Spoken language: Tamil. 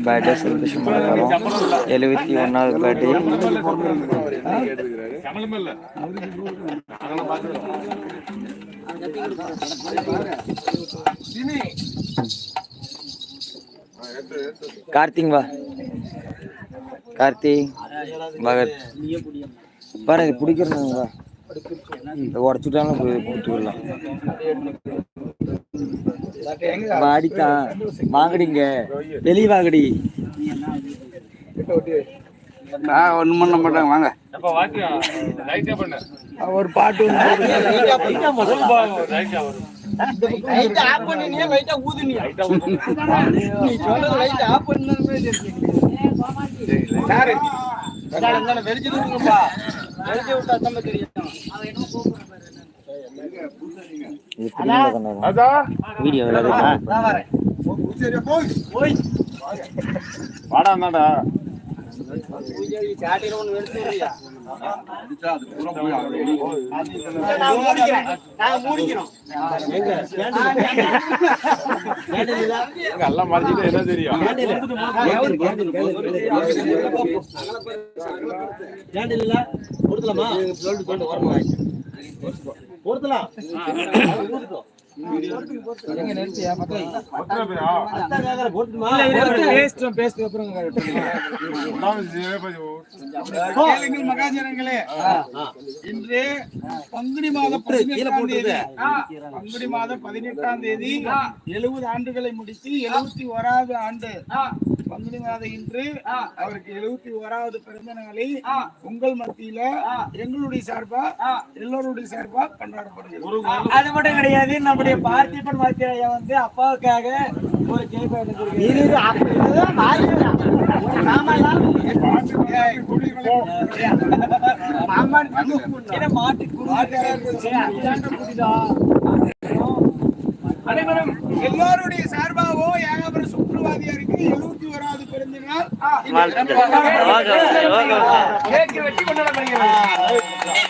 பர்த்டே செலிப்ரேஷன் பண்ண போகிறோம் எழுபத்தி ஒன்றாவது பர்த்டே கார்த்திக் வா. கார்த்திக் பகத். பாரு இது பிடிக்கிறேன் வா உடச்சுட்டாலும் கொடுத்து விடலாம் வாடிக்கா வாங்கடிங்க வெளிய வாங்கடி. ஒன்றும் பண்ண மாட்டாங்க வாங்க. ஒரு பாட்டு லைட் ஆஃப் பண்ணினியா வீடியோ நான் வரேன் வாடா நாடா சாட்டில ஒண்ணு வெடிச்சு விடுறியா நான் மூடிக்கிறோம் எல்லாம் மகாஜனங்களே இன்று பங்குனி பங்குனி பதினெட்டாம் தேதி எழுபது ஆண்டுகளை முடித்து எழுபத்தி ஓராவது ஆண்டு பங்குனி மாதம் இன்று அவருக்கு எழுபத்தி ஓராவது பிறந்த நாளை உங்கள் மத்தியில எங்களுடைய சார்பா எல்லோருடைய சார்பா கொண்டாடப்படுகிறது. அது மட்டும் கிடையாது நம்முடைய பார்த்திபன் வாத்தியாய வந்து அப்பாவுக்காக ஒரு கேக் அனைவரும் எல்லோருடைய சார்பாவோ ஏகாபுரம் சுற்றுவாதியாருக்கு எழுபத்தி ஓராவது பிறந்த நாள் வெட்டி கொண்டாடப்படுகிறது